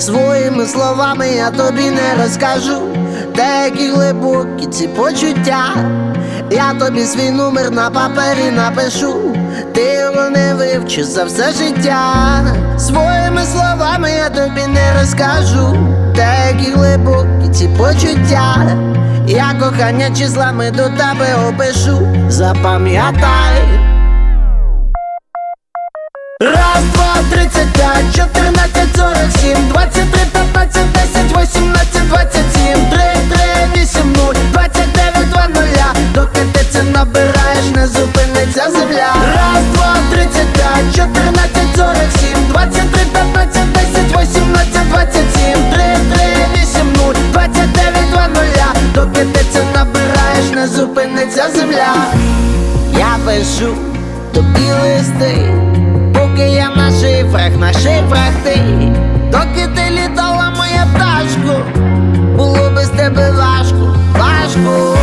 Своїми словами я тобі не розкажу, деякі глибокі ці почуття. Я тобі свій номер на папері напишу, ти його не вивчиш за все життя. Своїми словами я тобі не розкажу, деякі глибокі ці почуття. Я кохання числами до тебе опишу, запам'ятай. Раз, два, тридцять п'ять, чотирнадцять, пишу тобі листи, поки я на шифрах, на шифрах ти, доки ти літала моя пташко, було без тебе важко, важко.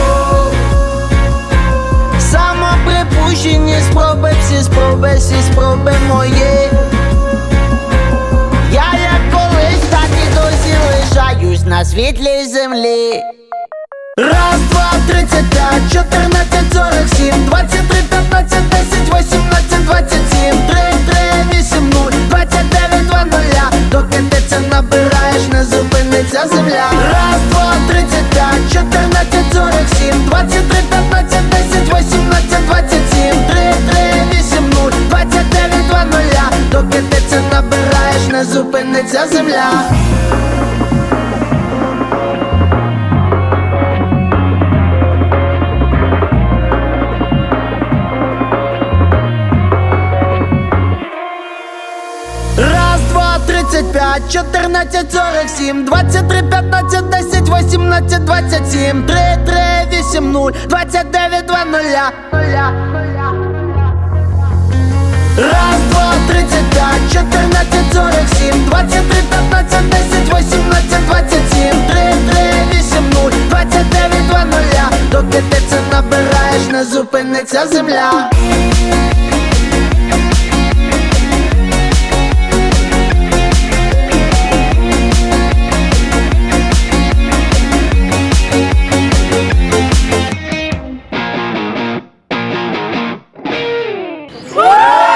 Самоприпущені спроби, всі спроби, всі спроби мої. Я як колись, так і досі лишаюсь на світлій землі. Раз, два, тридцять зупиниться земля. Раз, два, тридцять п'ять, чотирнадцять, сорок сім, двадцять три, п'ятнадцять, десять, вісімнадцять, двадцять сім, три, три, вісім, нуль, двадцять дев'ять, два нуля. Раз, два, тридцять п'ять, чотирнадцять, зупиниться земля. Woo!